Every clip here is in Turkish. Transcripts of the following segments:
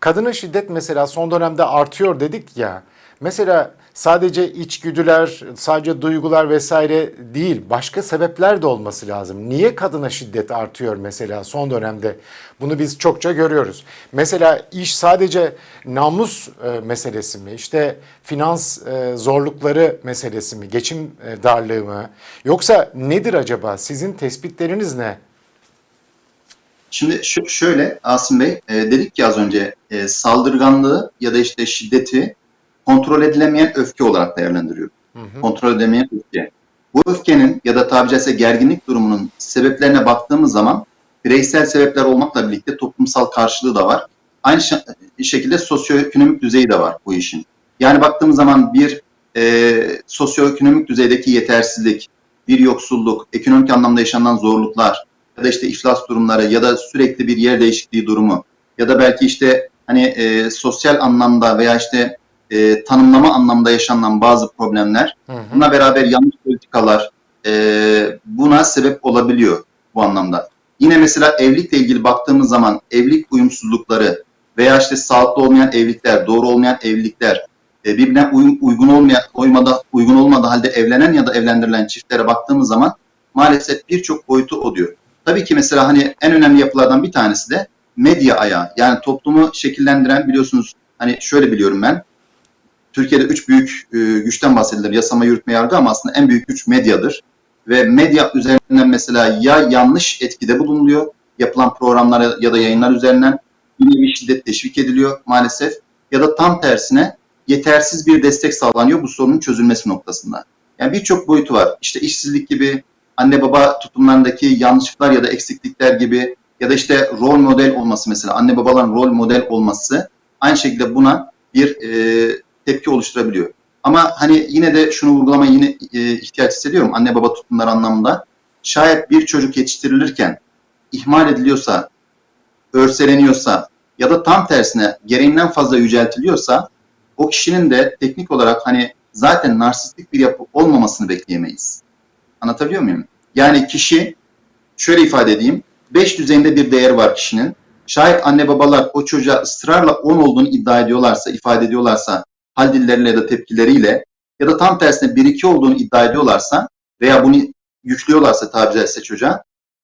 Kadına şiddet mesela son dönemde artıyor dedik ya. Mesela sadece içgüdüler, sadece duygular vesaire değil, başka sebepler de olması lazım. Niye kadına şiddet artıyor mesela son dönemde? Bunu biz çokça görüyoruz. Mesela iş sadece namus e, meselesi mi? İşte finans e, zorlukları meselesi mi? Geçim e, darlığı mı? Yoksa nedir acaba? Sizin tespitleriniz ne? Şimdi şöyle Asım Bey, e, dedik ki az önce e, saldırganlığı ya da işte şiddeti kontrol edilemeyen öfke olarak değerlendiriyor. Kontrol edilemeyen öfke. Bu öfkenin ya da tabi caizse gerginlik durumunun sebeplerine baktığımız zaman bireysel sebepler olmakla birlikte toplumsal karşılığı da var. Aynı ş- şekilde sosyoekonomik düzeyi de var bu işin. Yani baktığımız zaman bir e, sosyoekonomik düzeydeki yetersizlik, bir yoksulluk, ekonomik anlamda yaşanan zorluklar ya da işte iflas durumları ya da sürekli bir yer değişikliği durumu ya da belki işte hani e, sosyal anlamda veya işte e, tanımlama anlamda yaşanan bazı problemler Hı hı. Bununla beraber yanlış politikalar e, buna sebep olabiliyor bu anlamda. Yine mesela evlilikle ilgili baktığımız zaman evlilik uyumsuzlukları veya işte sağlıklı olmayan evlilikler, doğru olmayan evlilikler, e, birbirine uyum- uygun olmayan, uymada, uygun olmadığı halde evlenen ya da evlendirilen çiftlere baktığımız zaman maalesef birçok boyutu oluyor. Tabii ki mesela hani en önemli yapılardan bir tanesi de medya ayağı. Yani toplumu şekillendiren biliyorsunuz hani şöyle biliyorum ben Türkiye'de üç büyük e, güçten bahsedilir. Yasama, yürütme, yargı ama aslında en büyük güç medyadır. Ve medya üzerinden mesela ya yanlış etkide bulunuluyor, yapılan programlar ya da yayınlar üzerinden bir şiddet teşvik ediliyor maalesef. Ya da tam tersine yetersiz bir destek sağlanıyor bu sorunun çözülmesi noktasında. Yani birçok boyutu var. İşte işsizlik gibi, anne baba tutumlarındaki yanlışlıklar ya da eksiklikler gibi ya da işte rol model olması mesela anne babaların rol model olması aynı şekilde buna bir e, tepki oluşturabiliyor. Ama hani yine de şunu vurgulamaya yine e, ihtiyaç hissediyorum anne baba tutumları anlamında. Şayet bir çocuk yetiştirilirken ihmal ediliyorsa, örseleniyorsa ya da tam tersine gereğinden fazla yüceltiliyorsa o kişinin de teknik olarak hani zaten narsistik bir yapı olmamasını bekleyemeyiz. Anlatabiliyor muyum? Yani kişi şöyle ifade edeyim. 5 düzeyinde bir değer var kişinin. Şayet anne babalar o çocuğa ısrarla 10 olduğunu iddia ediyorlarsa, ifade ediyorlarsa hal dilleriyle ya da tepkileriyle ya da tam tersine 1-2 olduğunu iddia ediyorlarsa veya bunu yüklüyorlarsa tabiri caizse çocuğa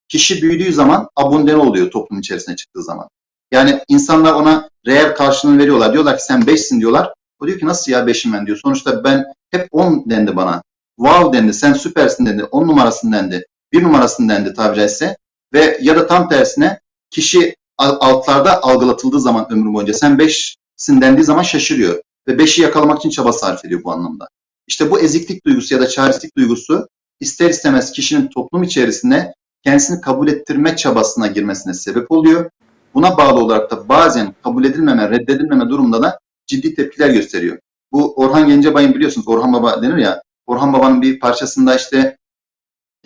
kişi büyüdüğü zaman abondene oluyor toplum içerisine çıktığı zaman. Yani insanlar ona reel karşılığını veriyorlar. Diyorlar ki sen 5'sin diyorlar. O diyor ki nasıl ya 5'im ben diyor. Sonuçta ben hep 10 dendi bana. Wow dendi, sen süpersin dendi, 10 numarasın dendi, 1 numarasın dendi tabiri caizse. Ve ya da tam tersine kişi al- altlarda algılatıldığı zaman ömrü boyunca sen 5'sin dendiği zaman şaşırıyor. Ve 5'i yakalamak için çaba sarf ediyor bu anlamda. İşte bu eziklik duygusu ya da çaresizlik duygusu ister istemez kişinin toplum içerisinde kendisini kabul ettirme çabasına girmesine sebep oluyor. Buna bağlı olarak da bazen kabul edilmeme, reddedilmeme durumunda da ciddi tepkiler gösteriyor. Bu Orhan Gencebay'ın biliyorsunuz Orhan Baba denir ya. Orhan Baba'nın bir parçasında işte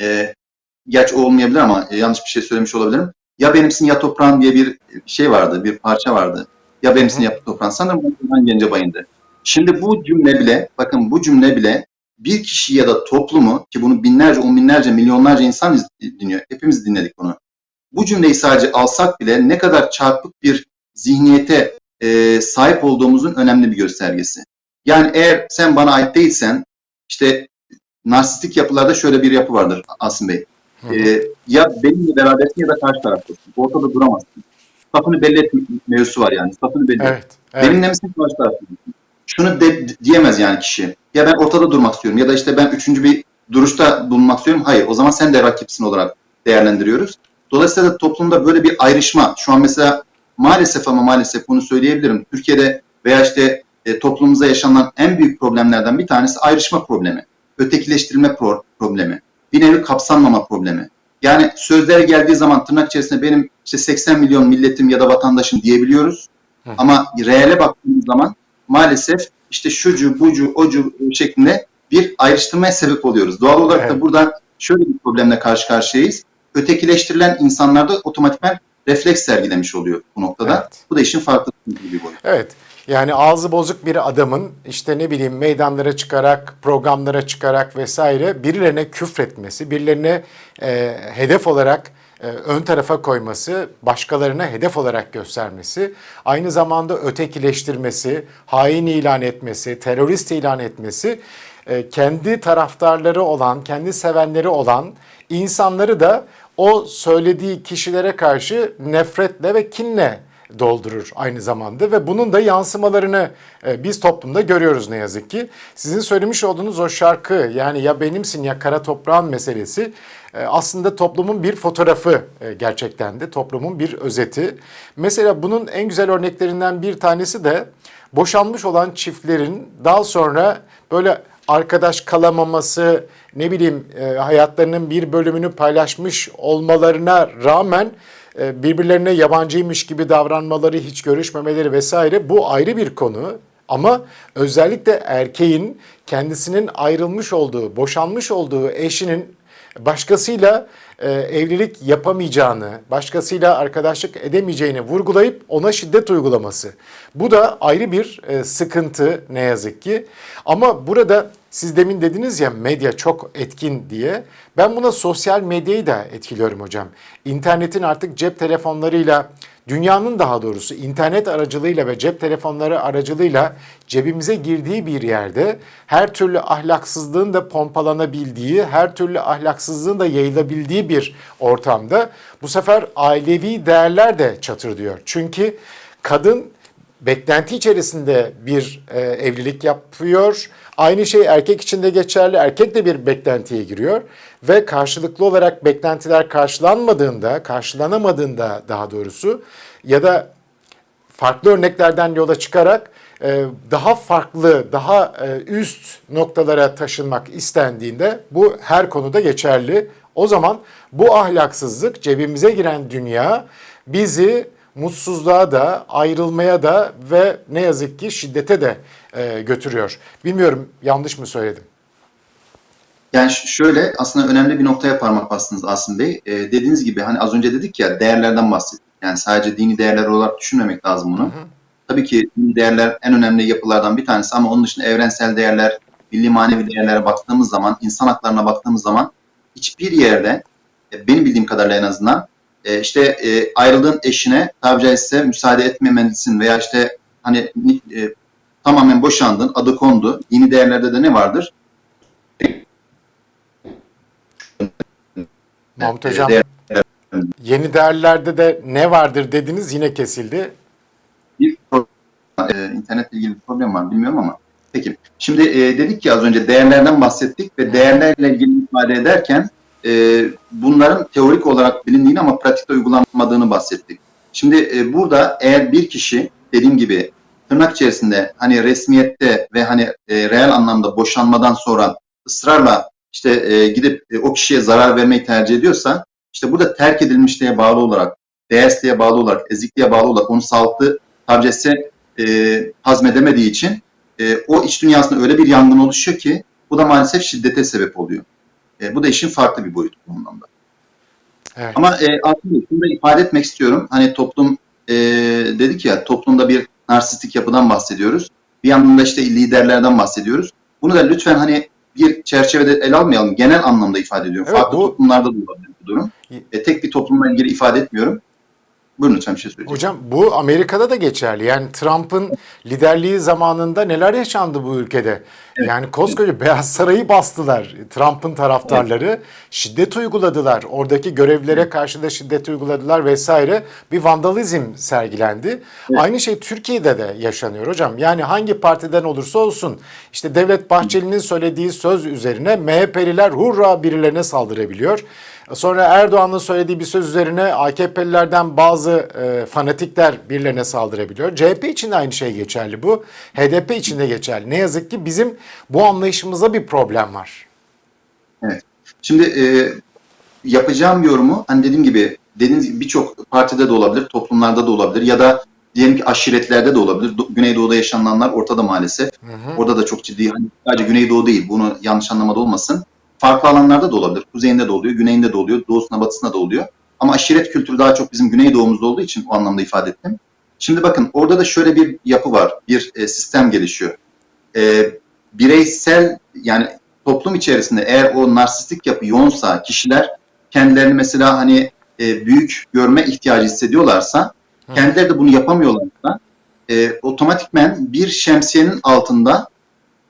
e, gerçi olmayabilir ama e, yanlış bir şey söylemiş olabilirim. Ya benimsin ya toprağın diye bir şey vardı, bir parça vardı. Ya benimsin ya toprağın. Sanırım Orhan Gencebay'ındı. Şimdi bu cümle bile, bakın bu cümle bile bir kişi ya da toplumu ki bunu binlerce, on binlerce, milyonlarca insan dinliyor. Hepimiz dinledik bunu. Bu cümleyi sadece alsak bile ne kadar çarpık bir zihniyete e, sahip olduğumuzun önemli bir göstergesi. Yani eğer sen bana ait değilsen, işte narsistik yapılarda şöyle bir yapı vardır Asım Bey. Hı. E, ya benimle berabersin ya da karşı taraftasın. Ortada duramazsın. Safını belli etme mevzusu var yani. Safını belli et. Evet. evet. Benimle misin karşı tarafta mısın? Şunu de, diyemez yani kişi. Ya ben ortada durmak istiyorum ya da işte ben üçüncü bir duruşta bulunmak istiyorum. Hayır o zaman sen de rakipsin olarak değerlendiriyoruz. Dolayısıyla da toplumda böyle bir ayrışma şu an mesela maalesef ama maalesef bunu söyleyebilirim. Türkiye'de veya işte e, toplumumuzda yaşanan en büyük problemlerden bir tanesi ayrışma problemi. Ötekileştirilme pro- problemi. Bir nevi kapsanmama problemi. Yani sözlere geldiği zaman tırnak içerisinde benim işte 80 milyon milletim ya da vatandaşım diyebiliyoruz. Hı. Ama reale baktığımız zaman maalesef işte şucu, bucu, ocu şeklinde bir ayrıştırmaya sebep oluyoruz. Doğal olarak Evet. da burada şöyle bir problemle karşı karşıyayız. Ötekileştirilen insanlarda otomatikman refleks sergilemiş oluyor bu noktada. Evet. Bu da işin farklı bir boyutu. Evet. Yani ağzı bozuk bir adamın işte ne bileyim meydanlara çıkarak, programlara çıkarak vesaire birilerine küfretmesi, birilerine e, hedef olarak e, ön tarafa koyması, başkalarına hedef olarak göstermesi, aynı zamanda ötekileştirmesi, hain ilan etmesi, terörist ilan etmesi, e, kendi taraftarları olan, kendi sevenleri olan insanları da o söylediği kişilere karşı nefretle ve kinle doldurur aynı zamanda ve bunun da yansımalarını e, biz toplumda görüyoruz ne yazık ki. Sizin söylemiş olduğunuz o şarkı yani ya benimsin ya kara toprağın meselesi e, aslında toplumun bir fotoğrafı e, gerçekten de toplumun bir özeti. Mesela bunun en güzel örneklerinden bir tanesi de boşanmış olan çiftlerin daha sonra böyle arkadaş kalamaması, ne bileyim e, hayatlarının bir bölümünü paylaşmış olmalarına rağmen e, birbirlerine yabancıymış gibi davranmaları, hiç görüşmemeleri vesaire bu ayrı bir konu. Ama özellikle erkeğin kendisinin ayrılmış olduğu, boşanmış olduğu eşinin başkasıyla e, evlilik yapamayacağını, başkasıyla arkadaşlık edemeyeceğini vurgulayıp ona şiddet uygulaması. Bu da ayrı bir e, sıkıntı ne yazık ki. Ama burada siz demin dediniz ya medya çok etkin diye. Ben buna sosyal medyayı da etkiliyorum hocam. İnternetin artık cep telefonlarıyla dünyanın daha doğrusu internet aracılığıyla ve cep telefonları aracılığıyla cebimize girdiği bir yerde her türlü ahlaksızlığın da pompalanabildiği, her türlü ahlaksızlığın da yayılabildiği bir ortamda bu sefer ailevi değerler de çatır diyor. Çünkü kadın beklenti içerisinde bir e, evlilik yapıyor. Aynı şey erkek için de geçerli. Erkek de bir beklentiye giriyor ve karşılıklı olarak beklentiler karşılanmadığında, karşılanamadığında daha doğrusu ya da farklı örneklerden yola çıkarak e, daha farklı, daha e, üst noktalara taşınmak istendiğinde bu her konuda geçerli. O zaman bu ahlaksızlık cebimize giren dünya bizi mutsuzluğa da, ayrılmaya da ve ne yazık ki şiddete de e, götürüyor. Bilmiyorum yanlış mı söyledim? Yani şöyle aslında önemli bir noktaya parmak bastınız Asım Bey. Ee, dediğiniz gibi hani az önce dedik ya değerlerden bahsettik. Yani sadece dini değerler olarak düşünmemek lazım bunu. Tabii ki dini değerler en önemli yapılardan bir tanesi ama onun dışında evrensel değerler, milli manevi değerlere baktığımız zaman, insan haklarına baktığımız zaman hiçbir yerde e, benim bildiğim kadarıyla en azından e, işte e, ayrıldığın eşine tabiri caizse müsaade etmemelisin veya işte hani e, tamamen boşandın, adı kondu. Dini değerlerde de ne vardır? Mahmut Hocam Değer- yeni değerlerde de ne vardır dediniz yine kesildi. bir e, internetle ilgili bir problem var bilmiyorum ama peki. Şimdi e, dedik ki az önce değerlerden bahsettik ve değerlerle ilgili ifade ederken e, bunların teorik olarak bilindiğini ama pratikte uygulanmadığını bahsettik. Şimdi e, burada eğer bir kişi dediğim gibi tırnak içerisinde hani resmiyette ve hani e, reel anlamda boşanmadan sonra ısrarla işte e, gidip e, o kişiye zarar vermeyi tercih ediyorsa işte burada terk edilmişliğe bağlı olarak, değersizliğe bağlı olarak, ezikliğe bağlı olarak onu sağlıklı caizse e, hazmedemediği için e, o iç dünyasında öyle bir yangın oluşuyor ki bu da maalesef şiddete sebep oluyor. E, bu da işin farklı bir boyutu bu anlamda. Evet. Ama e, aslında şunu da ifade etmek istiyorum. Hani toplum e, dedik ya toplumda bir narsistik yapıdan bahsediyoruz. Bir yandan da işte liderlerden bahsediyoruz. Bunu da lütfen hani bir çerçevede ele almayalım. Genel anlamda ifade ediyorum. Evet, Farklı bu- toplumlarda da olabilir bu durum. E, tek bir toplumla ilgili ifade etmiyorum. Buyurun lütfen bir şey söyleyeceğim. Hocam bu Amerika'da da geçerli. Yani Trump'ın liderliği zamanında neler yaşandı bu ülkede? Yani koskoca Beyaz Sarayı bastılar Trump'ın taraftarları. Şiddet uyguladılar. Oradaki görevlilere karşı da şiddet uyguladılar vesaire. Bir vandalizm sergilendi. Aynı şey Türkiye'de de yaşanıyor hocam. Yani hangi partiden olursa olsun işte Devlet Bahçeli'nin söylediği söz üzerine MHP'liler hurra birilerine saldırabiliyor. Sonra Erdoğan'ın söylediği bir söz üzerine AKP'lilerden bazı e, fanatikler birilerine saldırabiliyor. CHP için de aynı şey geçerli bu. HDP için de geçerli. Ne yazık ki bizim bu anlayışımızda bir problem var. Şimdi e, yapacağım yorumu hani dediğim gibi dediğiniz gibi birçok partide de olabilir, toplumlarda da olabilir ya da diyelim ki aşiretlerde de olabilir. Do- Güneydoğu'da yaşananlar ortada maalesef. Orada da çok ciddi hani sadece Güneydoğu değil bunu yanlış anlamada olmasın. Farklı alanlarda da olabilir. Kuzeyinde de oluyor, güneyinde de oluyor, doğusunda batısında da oluyor. Ama aşiret kültürü daha çok bizim güneydoğumuzda olduğu için o anlamda ifade ettim. Şimdi bakın orada da şöyle bir yapı var, bir e, sistem gelişiyor. E, bireysel yani toplum içerisinde eğer o narsistik yapı yoğunsa kişiler kendilerini mesela hani e, büyük görme ihtiyacı hissediyorlarsa, kendileri de bunu yapamıyorlarsa, e, otomatikmen bir şemsiyenin altında,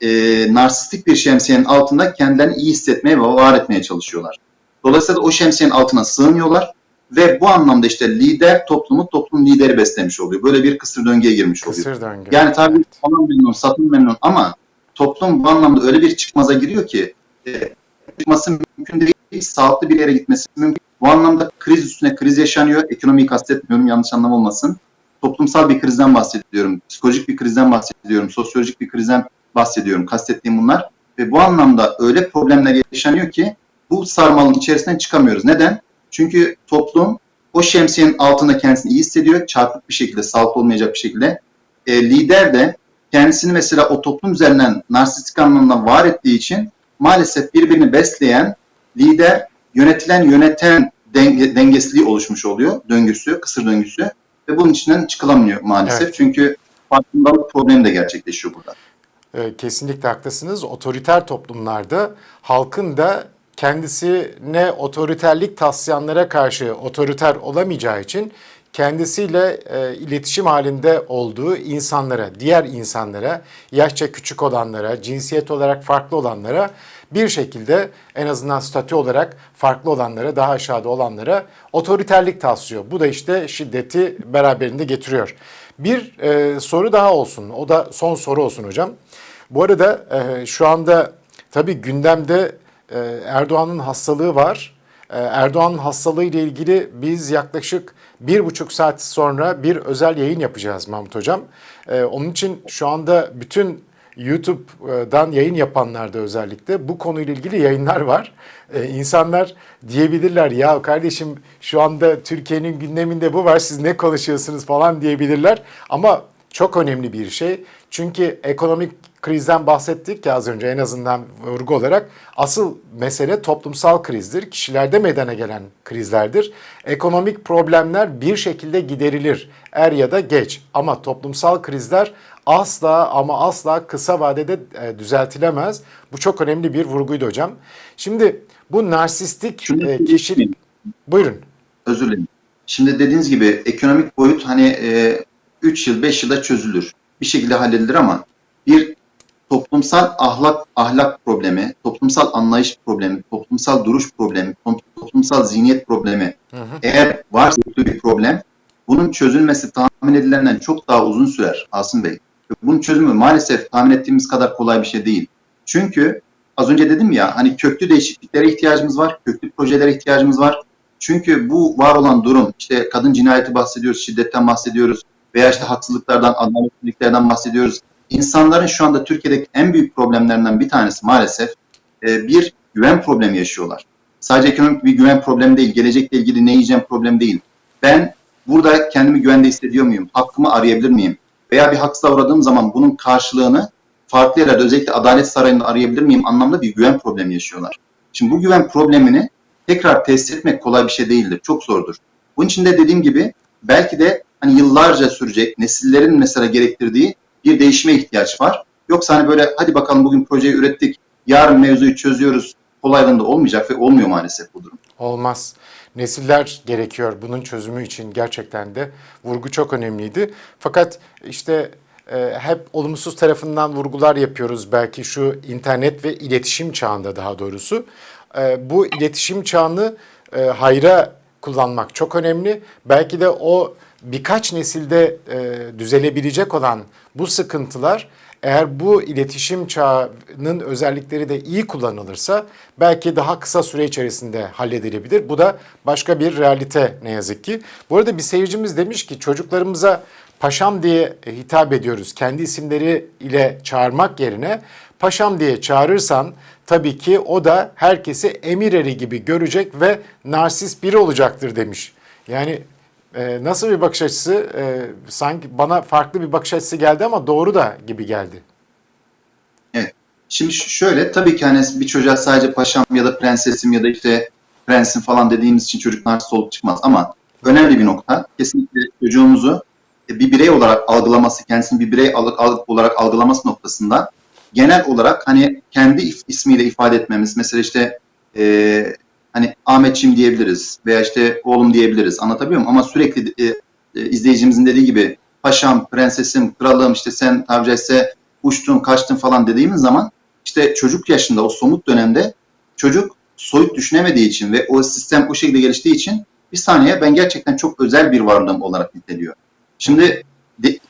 e, narsistik bir şemsiyenin altında kendilerini iyi hissetmeye ve var etmeye çalışıyorlar. Dolayısıyla o şemsiyenin altına sığınıyorlar ve bu anlamda işte lider toplumu, toplum lideri beslemiş oluyor. Böyle bir kısır döngüye girmiş oluyor. Kısır döngü. Yani tabii Evet. falan memnun, satın memnun ama toplum bu anlamda öyle bir çıkmaza giriyor ki e, çıkması mümkün değil, sağlıklı bir yere gitmesi mümkün. Bu anlamda kriz üstüne kriz yaşanıyor. Ekonomiyi kastetmiyorum, yanlış anlam olmasın. Toplumsal bir krizden bahsediyorum, psikolojik bir krizden bahsediyorum, sosyolojik bir krizden bahsediyorum. Kastettiğim bunlar. Ve bu anlamda öyle problemler yaşanıyor ki bu sarmalın içerisinden çıkamıyoruz. Neden? Çünkü toplum o şemsiyenin altında kendisini iyi hissediyor. Çarpık bir şekilde, sağlıklı olmayacak bir şekilde e, lider de kendisini mesela o toplum üzerinden narsistik anlamda var ettiği için maalesef birbirini besleyen lider yönetilen yöneten denge, dengesizliği oluşmuş oluyor. Döngüsü, kısır döngüsü ve bunun içinden çıkılamıyor maalesef. Evet. Çünkü farkındalık problemi de gerçekleşiyor burada. E, Kesinlikle haklısınız. Otoriter toplumlarda halkın da kendisine otoriterlik taslayanlara karşı otoriter olamayacağı için kendisiyle e, iletişim halinde olduğu insanlara, diğer insanlara, yaşça küçük olanlara, cinsiyet olarak farklı olanlara bir şekilde en azından statü olarak farklı olanlara, daha aşağıda olanlara otoriterlik taslıyor. Bu da işte şiddeti beraberinde getiriyor. Bir e, soru daha olsun. O da son soru olsun hocam. Bu arada e, şu anda tabii gündemde e, Erdoğan'ın hastalığı var. E, Erdoğan'ın hastalığı ile ilgili biz yaklaşık bir buçuk saat sonra bir özel yayın yapacağız Mahmut Hocam. E, onun için şu anda bütün YouTube'dan yayın yapanlarda özellikle bu konuyla ilgili yayınlar var. Ee, insanlar diyebilirler ya kardeşim şu anda Türkiye'nin gündeminde bu var siz ne konuşuyorsunuz falan diyebilirler. Ama çok önemli bir şey. Çünkü ekonomik krizden bahsettik ya az önce en azından vurgu olarak. Asıl mesele toplumsal krizdir. Kişilerde meydana gelen krizlerdir. Ekonomik problemler bir şekilde giderilir er ya da geç. Ama toplumsal krizler asla ama asla kısa vadede e, düzeltilemez. Bu çok önemli bir vurguydu hocam. Şimdi bu narsistik Şunu e, kişilik... Buyurun. Özür dilerim. Şimdi dediğiniz gibi ekonomik boyut hani e, 3 yıl 5 yılda çözülür. Bir şekilde halledilir ama bir toplumsal ahlak ahlak problemi, toplumsal anlayış problemi, toplumsal duruş problemi, toplumsal zihniyet problemi eğer varsa bir problem bunun çözülmesi tahmin edilenden çok daha uzun sürer Asım Bey. Bunun çözümü maalesef tahmin ettiğimiz kadar kolay bir şey değil. Çünkü az önce dedim ya hani köklü değişikliklere ihtiyacımız var, köklü projelere ihtiyacımız var. Çünkü bu var olan durum işte kadın cinayeti bahsediyoruz, şiddetten bahsediyoruz veya işte haksızlıklardan, adaletsizliklerden bahsediyoruz. İnsanların şu anda Türkiye'deki en büyük problemlerinden bir tanesi maalesef e, bir güven problemi yaşıyorlar. Sadece ekonomik bir güven problemi değil, gelecekle ilgili ne yiyeceğim problem değil. Ben burada kendimi güvende hissediyor muyum? Hakkımı arayabilir miyim? Veya bir haksızlığa uğradığım zaman bunun karşılığını farklı yerlerde özellikle Adalet Sarayı'nda arayabilir miyim anlamda bir güven problemi yaşıyorlar. Şimdi bu güven problemini tekrar tesis etmek kolay bir şey değildir. Çok zordur. Bunun için de dediğim gibi belki de hani yıllarca sürecek nesillerin mesela gerektirdiği bir değişime ihtiyaç var. Yoksa hani böyle hadi bakalım bugün projeyi ürettik, yarın mevzuyu çözüyoruz kolaylığında olmayacak ve olmuyor maalesef bu durum. Olmaz. Nesiller gerekiyor bunun çözümü için gerçekten de vurgu çok önemliydi. Fakat işte e, hep olumsuz tarafından vurgular yapıyoruz belki şu internet ve iletişim çağında daha doğrusu. E, bu iletişim çağını e, hayra kullanmak çok önemli. Belki de o birkaç nesilde düzelebilecek olan bu sıkıntılar eğer bu iletişim çağının özellikleri de iyi kullanılırsa belki daha kısa süre içerisinde halledilebilir. Bu da başka bir realite ne yazık ki. Bu arada bir seyircimiz demiş ki çocuklarımıza paşam diye hitap ediyoruz. Kendi isimleri ile çağırmak yerine paşam diye çağırırsan tabii ki o da herkesi emir eri gibi görecek ve narsist biri olacaktır demiş. Yani e, nasıl bir bakış açısı? E, sanki bana farklı bir bakış açısı geldi ama doğru da gibi geldi. Evet. Şimdi şöyle tabii ki hani bir çocuğa sadece paşam ya da prensesim ya da işte prensim falan dediğimiz için çocuk narsist olup çıkmaz ama önemli bir nokta kesinlikle çocuğumuzu e, bir birey olarak algılaması, kendisini bir birey olarak algılaması noktasında genel olarak hani kendi ismiyle ifade etmemiz mesela işte e, Hani Ahmetçim diyebiliriz veya işte oğlum diyebiliriz. Anlatabiliyor muyum? Ama sürekli e, e, izleyicimizin dediği gibi paşam, prensesim, kralım işte sen tabiri caizse uçtun, kaçtın falan dediğimiz zaman işte çocuk yaşında o somut dönemde çocuk soyut düşünemediği için ve o sistem o şekilde geliştiği için bir saniye ben gerçekten çok özel bir varlığım olarak niteliyor. Şimdi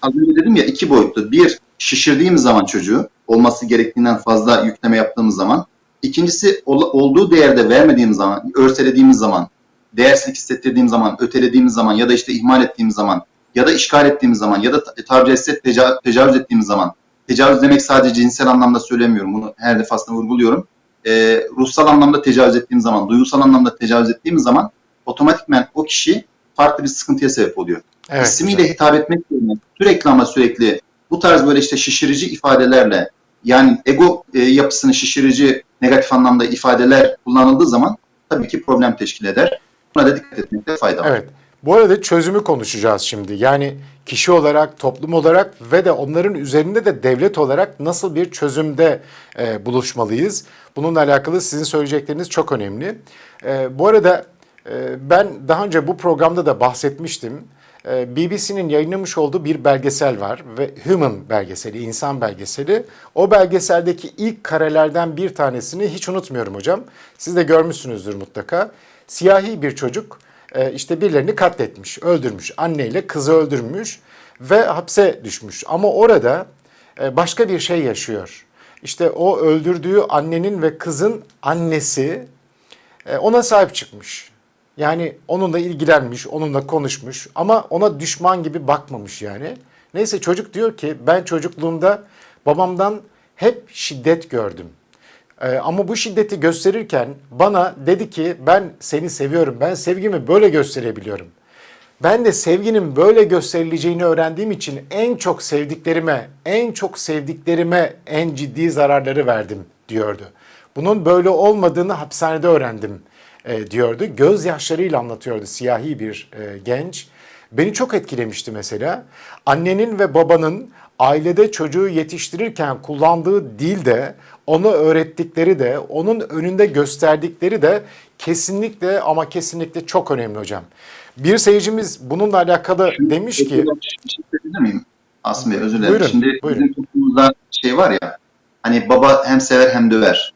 az önce dedim ya iki boyutlu. Bir, şişirdiğimiz zaman çocuğu olması gerektiğinden fazla yükleme yaptığımız zaman. İkincisi ol- olduğu değerde vermediğimiz zaman, örselediğimiz zaman, değersizlik hissettirdiğimiz zaman, ötelediğimiz zaman ya da işte ihmal ettiğimiz zaman ya da işgal ettiğimiz zaman ya da ta- tabiri caizse teca- tecavüz ettiğimiz zaman. Tecavüz demek sadece cinsel anlamda söylemiyorum. Bunu her defasında vurguluyorum. Ee, ruhsal anlamda tecavüz ettiğimiz zaman, duygusal anlamda tecavüz ettiğimiz zaman otomatikmen o kişi farklı bir sıkıntıya sebep oluyor. Evet. İsmiyle hocam. hitap etmek yerine sürekli ama sürekli bu tarz böyle işte şişirici ifadelerle yani ego e, yapısını şişirici negatif anlamda ifadeler kullanıldığı zaman tabii ki problem teşkil eder. Buna da dikkat etmekte fayda var. Evet. Bu arada çözümü konuşacağız şimdi. Yani kişi olarak, toplum olarak ve de onların üzerinde de devlet olarak nasıl bir çözümde e, buluşmalıyız? Bununla alakalı sizin söyleyecekleriniz çok önemli. E, bu arada e, ben daha önce bu programda da bahsetmiştim. E, BBC'nin yayınlamış olduğu bir belgesel var ve Human belgeseli, insan belgeseli. O belgeseldeki ilk karelerden bir tanesini hiç unutmuyorum hocam. Siz de görmüşsünüzdür mutlaka. Siyahi bir çocuk e, işte birilerini katletmiş, öldürmüş. Anneyle kızı öldürmüş ve hapse düşmüş. Ama orada e, başka bir şey yaşıyor. İşte o öldürdüğü annenin ve kızın annesi e, ona sahip çıkmış. Yani onunla ilgilenmiş, onunla konuşmuş ama ona düşman gibi bakmamış yani. Neyse çocuk diyor ki ben çocukluğumda babamdan hep şiddet gördüm. Ee, ama bu şiddeti gösterirken bana dedi ki ben seni seviyorum. Ben sevgimi böyle gösterebiliyorum. Ben de sevginin böyle gösterileceğini öğrendiğim için en çok sevdiklerime, en çok sevdiklerime en ciddi zararları verdim diyordu. Bunun böyle olmadığını hapishanede öğrendim e, diyordu. Gözyaşlarıyla anlatıyordu siyahi bir e, genç. Beni çok etkilemişti mesela. Annenin ve babanın ailede çocuğu yetiştirirken kullandığı dil de, ona öğrettikleri de, onun önünde gösterdikleri de kesinlikle ama kesinlikle çok önemli hocam. Bir seyircimiz bununla alakalı demiş ki, şey Bey özür dilerim. Buyurun, Şimdi buyurun. bizim toplumumuzda şey var ya hani baba hem sever hem döver.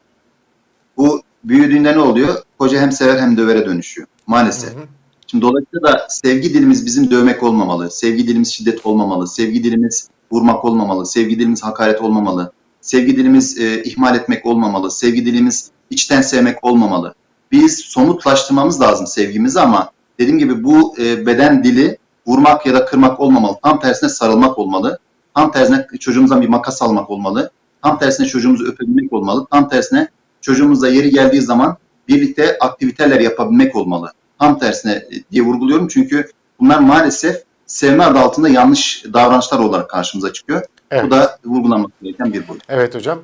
Bu büyüdüğünde ne oluyor? Koca hem sever hem dövere dönüşüyor. Maalesef. Hı hı. Şimdi dolayısıyla da sevgi dilimiz bizim dövmek olmamalı. Sevgi dilimiz şiddet olmamalı. Sevgi dilimiz vurmak olmamalı. Sevgi dilimiz hakaret olmamalı. Sevgi dilimiz e, ihmal etmek olmamalı. Sevgi dilimiz içten sevmek olmamalı. Biz somutlaştırmamız lazım sevgimizi ama dediğim gibi bu e, beden dili vurmak ya da kırmak olmamalı. Tam tersine sarılmak olmalı. Tam tersine çocuğumuzdan bir makas almak olmalı. Tam tersine çocuğumuzu öpebilmek olmalı. Tam tersine çocuğumuzla yeri geldiği zaman birlikte aktiviteler yapabilmek olmalı. Tam tersine e, diye vurguluyorum çünkü bunlar maalesef sevme adı altında yanlış davranışlar olarak karşımıza çıkıyor. Evet. Bu da vurgulanması gereken bir boyut. evet hocam,